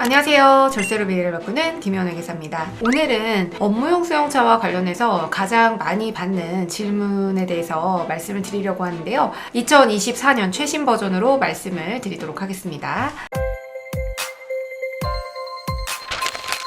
안녕하세요. 절세로 미래를 바꾸는 김현우 기사입니다. 오늘은 업무용 수용차와 관련해서 가장 많이 받는 질문에 대해서 말씀을 드리려고 하는데요. 2024년 최신 버전으로 말씀을 드리도록 하겠습니다.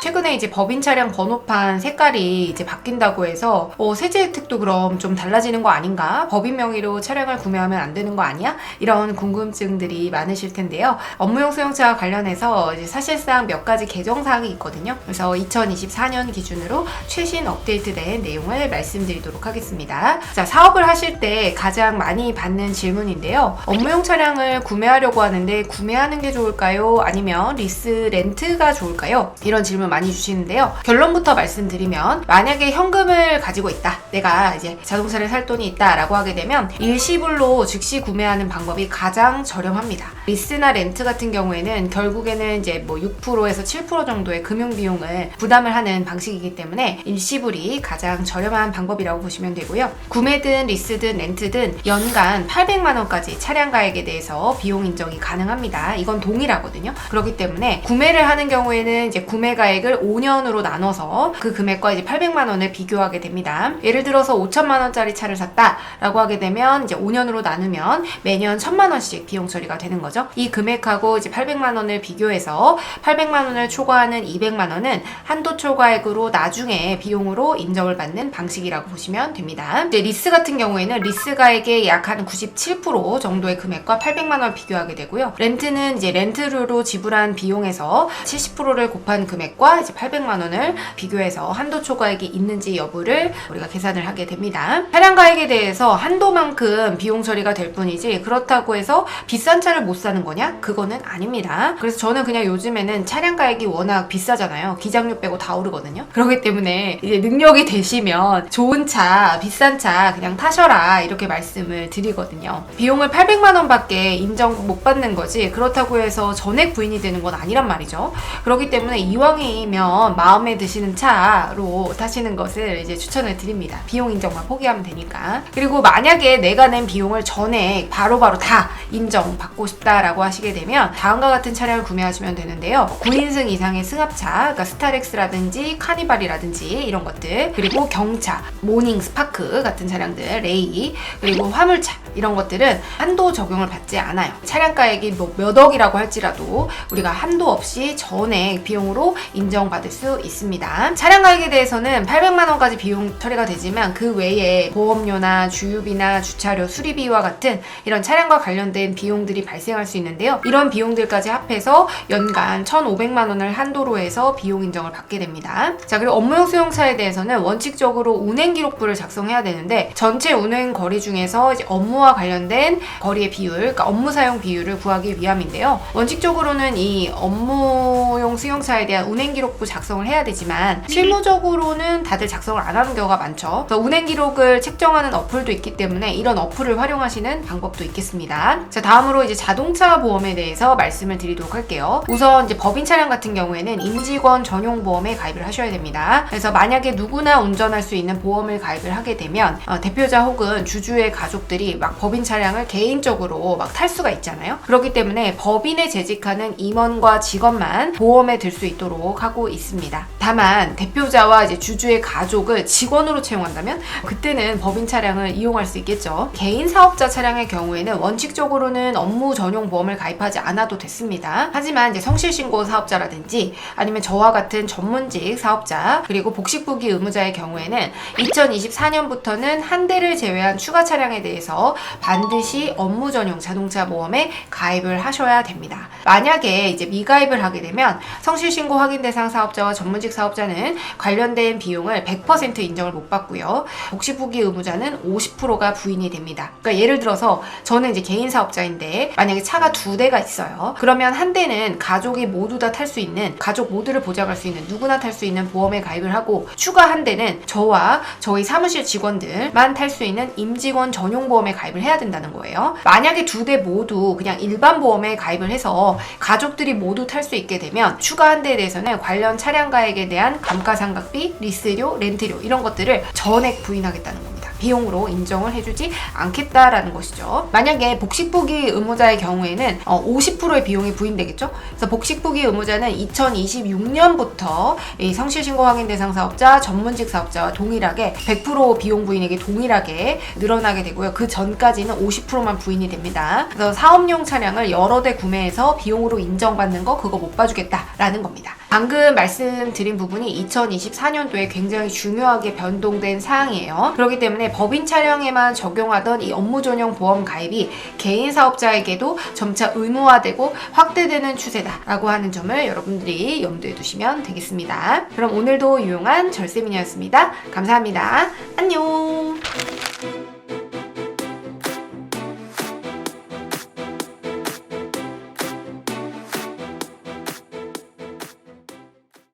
최근에 이제 법인 차량 번호판 색깔이 이제 바뀐다고 해서 어, 세제 혜택도 그럼 좀 달라지는 거 아닌가? 법인 명의로 차량을 구매하면 안 되는 거 아니야? 이런 궁금증들이 많으실 텐데요. 업무용 수용차와 관련해서 사실상 몇 가지 개정 사항이 있거든요. 그래서 2024년 기준으로 최신 업데이트된 내용을 말씀드리도록 하겠습니다. 자, 사업을 하실 때 가장 많이 받는 질문인데요. 업무용 차량을 구매하려고 하는데 구매하는 게 좋을까요? 아니면 리스 렌트가 좋을까요? 이런 질문 많이 주시는데요. 결론부터 말씀드리면 만약에 현금을 가지고 있다. 내가 이제 자동차를 살 돈이 있다라고 하게 되면 일시불로 즉시 구매하는 방법이 가장 저렴합니다. 리스나 렌트 같은 경우에는 결국에는 이제 뭐 6%에서 7% 정도의 금융 비용을 부담을 하는 방식이기 때문에 일시불이 가장 저렴한 방법이라고 보시면 되고요. 구매든 리스든 렌트든 연간 800만 원까지 차량 가액에 대해서 비용 인정이 가능합니다. 이건 동일하거든요. 그렇기 때문에 구매를 하는 경우에는 이제 구매 가액 을 5년으로 나눠서 그 금액과 이제 800만 원을 비교하게 됩니다. 예를 들어서 5천만 원짜리 차를 샀다라고 하게 되면 이제 5년으로 나누면 매년 1천만 원씩 비용 처리가 되는 거죠. 이 금액하고 이제 800만 원을 비교해서 800만 원을 초과하는 200만 원은 한도 초과액으로 나중에 비용으로 인정을 받는 방식이라고 보시면 됩니다. 이제 리스 같은 경우에는 리스 가액의 약 한 97% 정도의 금액과 800만 원 비교하게 되고요. 렌트는 이제 렌트료로 지불한 비용에서 70%를 곱한 금액과 이제 800만 원을 비교해서 한도 초과액이 있는지 여부를 우리가 계산을 하게 됩니다. 차량 가액에 대해서 한도만큼 비용 처리가 될 뿐이지 그렇다고 해서 비싼 차를 못 사는 거냐? 그거는 아닙니다. 그래서 저는 그냥 요즘에는 차량 가액이 워낙 비싸잖아요. 기장료 빼고 다 오르거든요. 그렇기 때문에 이제 능력이 되시면 좋은 차, 비싼 차 그냥 타셔라 이렇게 말씀을 드리거든요. 비용을 800만 원밖에 인정 못 받는 거지 그렇다고 해서 전액 부인이 되는 건 아니란 말이죠. 그렇기 때문에 이왕이 면 마음에 드시는 차로 타시는 것을 이제 추천을 드립니다. 비용 인정만 포기하면 되니까. 그리고 만약에 내가 낸 비용을 전에 바로 바로 다 인정받고 싶다라고 하시게 되면 다음과 같은 차량을 구매하시면 되는데요. 9인승 이상의 승합차, 그러니까 스타렉스라든지 카니발이라든지 이런 것들, 그리고 경차, 모닝 스파크 같은 차량들, 레이, 그리고 화물차 이런 것들은 한도 적용을 받지 않아요. 차량 가액이 뭐 몇 억이라고 할지라도 우리가 한도 없이 전액 비용으로 인정 받을 수 있습니다. 차량 가액에 대해서는 800만 원까지 비용 처리가 되지만 그 외에 보험료나 주유비나 주차료, 수리비와 같은 이런 차량과 관련된 비용들이 발생할 수 있는데요. 이런 비용들까지 합해서 연간 1,500만 원을 한도로 해서 비용 인정을 받게 됩니다. 자, 그리고 업무용 수용차에 대해서는 원칙적으로 운행 기록부를 작성해야 되는데 전체 운행 거리 중에서 업무와 관련된 거리의 비율, 그러니까 업무 사용 비율을 구하기 위함인데요. 원칙적으로는 이 업무용 수용차에 대한 운행 기록 부 작성을 해야 되지만 실무적으로는 다들 작성을 안 하는 경우가 많죠. 그래서 운행 기록을 책정하는 어플도 있기 때문에 이런 어플을 활용하시는 방법도 있겠습니다. 자, 다음으로 이제 자동차 보험에 대해서 말씀을 드리도록 할게요. 우선 이제 법인 차량 같은 경우에는 임직원 전용 보험에 가입을 하셔야 됩니다. 그래서 만약에 누구나 운전할 수 있는 보험을 가입을 하게 되면 어, 대표자 혹은 주주의 가족들이 막 법인 차량을 개인적으로 막 탈 수가 있잖아요. 그렇기 때문에 법인에 재직하는 임원과 직원만 보험에 들 수 있도록 하고 있습니다. 다만 대표자와 이제 주주의 가족을 직원으로 채용한다면 그때는 법인 차량을 이용할 수 있겠죠. 개인 사업자 차량의 경우에는 원칙적으로는 업무 전용 보험을 가입하지 않아도 됐습니다. 하지만 이제 성실신고 사업자라든지 아니면 저와 같은 전문직 사업자 그리고 복식부기 의무자의 경우에는 2024년부터는 한 대를 제외한 추가 차량에 대해서 반드시 업무 전용 자동차 보험에 가입을 하셔야 됩니다. 만약에 이제 미가입을 하게 되면 성실신고 확인 대상 사업자와 전문직 사업자는 관련된 비용을 100% 인정을 못 받고요. 복식부기 의무자는 50%가 부인이 됩니다. 그러니까 예를 들어서 저는 이제 개인 사업자인데 만약에 차가 두 대가 있어요. 그러면 한 대는 가족이 모두 다 탈 수 있는 가족 모두를 보장할 수 있는 누구나 탈 수 있는 보험에 가입을 하고 추가 한 대는 저와 저희 사무실 직원들만 탈 수 있는 임직원 전용 보험에 가입을 해야 된다는 거예요. 만약에 두 대 모두 그냥 일반 보험에 가입을 해서 가족들이 모두 탈 수 있게 되면 추가 한 대에 대해서는 관련 차량 가액에 대한 감가상각비, 리스료, 렌트료 이런 것들을 전액 부인하겠다는 겁니다. 비용으로 인정을 해주지 않겠다라는 것이죠. 만약에 복식부기 의무자의 경우에는 어, 50%의 비용이 부인되겠죠. 그래서 복식부기 의무자는 2026년부터 이 성실신고 확인 대상 사업자, 전문직 사업자와 동일하게 100% 비용 부인액이 동일하게 늘어나게 되고요. 그 전까지는 50%만 부인이 됩니다. 그래서 사업용 차량을 여러 대 구매해서 비용으로 인정받는 거 그거 못 봐주겠다라는 겁니다. 방금 말씀드린 부분이 2024년도에 굉장히 중요하게 변동된 사항이에요. 그렇기 때문에 법인 차량에만 적용하던 이 업무 전용 보험 가입이 개인 사업자에게도 점차 의무화되고 확대되는 추세다라고 하는 점을 여러분들이 염두에 두시면 되겠습니다. 그럼 오늘도 유용한 절세미니였습니다. 감사합니다. 안녕!